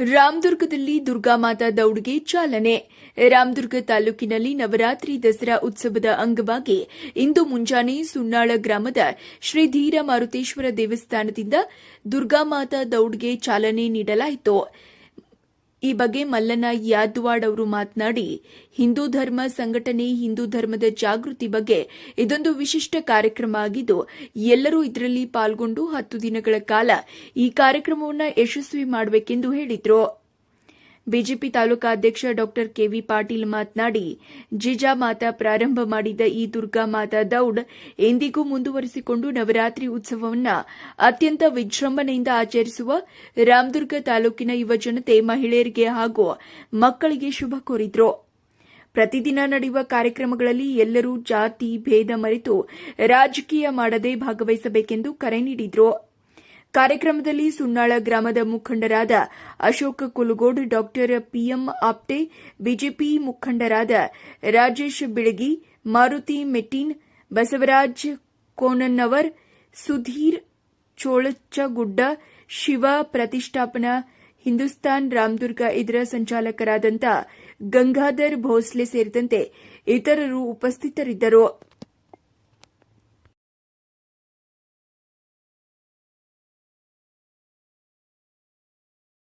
ರಾಮದುರ್ಗದಲ್ಲಿ ದುರ್ಗಾಮಾತಾ ದೌಡ್ಗೆ ಚಾಲನೆ. ರಾಮದುರ್ಗ ತಾಲೂಕಿನಲ್ಲಿ ನವರಾತ್ರಿ ದಸರಾ ಉತ್ಸವದ ಅಂಗವಾಗಿ ಇಂದು ಮುಂಜಾನೆ ಸುನ್ನಾಳ ಗ್ರಾಮದ ಶ್ರೀ ಧೀರ ಮಾರುತೇಶ್ವರ ದೇವಸ್ಥಾನದಿಂದ ದುರ್ಗಾಮಾತಾ ದೌಡ್ಗೆ ಚಾಲನೆ ನೀಡಲಾಯಿತು. ಈ ಬಗ್ಗೆ ಮಲ್ಲನ ಯಾದ್ವಾಡ್ ಅವರು ಮಾತನಾಡಿ, ಹಿಂದೂ ಧರ್ಮ ಸಂಘಟನೆ ಹಿಂದೂ ಧರ್ಮದ ಜಾಗೃತಿ ಬಗ್ಗೆ ಇದೊಂದು ವಿಶಿಷ್ಟ ಕಾರ್ಯಕ್ರಮ ಆಗಿದ್ದು, ಎಲ್ಲರೂ ಇದರಲ್ಲಿ ಪಾಲ್ಗೊಂಡು ಹತ್ತು ದಿನಗಳ ಕಾಲ ಈ ಕಾರ್ಯಕ್ರಮವನ್ನು ಯಶಸ್ವಿ ಮಾಡಬೇಕೆಂದು ಹೇಳಿದರು. ಬಿಜೆಪಿ ತಾಲೂಕಾಧ್ಯಕ್ಷ ಡಾ ಕೆವಿ ಪಾಟೀಲ್ ಮಾತನಾಡಿ, ಜಿಜಾಮಾತಾ ಪ್ರಾರಂಭ ಮಾಡಿದ ಈ ದುರ್ಗಾ ಮಾತಾ ದೌಡ್ ಎಂದಿಗೂ ಮುಂದುವರಿಸಿಕೊಂಡು ನವರಾತ್ರಿ ಉತ್ಸವವನ್ನು ಅತ್ಯಂತ ವಿಜೃಂಭಣೆಯಿಂದ ಆಚರಿಸುವ ರಾಮದುರ್ಗ ತಾಲೂಕಿನ ಯುವ ಜನತೆ, ಮಹಿಳೆಯರಿಗೆ ಹಾಗೂ ಮಕ್ಕಳಿಗೆ ಶುಭ ಕೋರಿದ್ರು. ಪ್ರತಿದಿನ ನಡೆಯುವ ಕಾರ್ಯಕ್ರಮಗಳಲ್ಲಿ ಎಲ್ಲರೂ ಜಾತಿ, ಭೇದ ಮರೆತು ರಾಜಕೀಯ ಮಾಡದೆ ಭಾಗವಹಿಸಬೇಕೆಂದು ಕರೆ ನೀಡಿದ್ರು. ಕಾರ್ಯಕ್ರಮದಲ್ಲಿ ಸುನ್ನಾಳ ಗ್ರಾಮದ ಮುಖಂಡರಾದ Ashoka Kulagod, doctor PM Apte, BJP ಮುಖಂಡರಾದ ರಾಜೇಶ್ ಬಿಳಗಿ, ಮಾರುತಿ ಮೆಟ್ಟಿನ್, ಬಸವರಾಜ್ ಕೋನನ್ನವರ್, ಸುಧೀರ್ ಚೋಳಚ್ಚಗುಡ್ಡ ಶಿವ ಪ್ರತಿಷ್ಠಾಪನಾ, ಹಿಂದೂಸ್ತಾನ್ ರಾಮದುರ್ಗ ಇದರ ಸಂಚಾಲಕರಾದಂಥ ಗಂಗಾಧರ್ ಭೋಸ್ಲೆ ಸೇರಿದಂತೆ ಇತರರು ಉಪಸ್ಥಿತರಿದ್ದರು.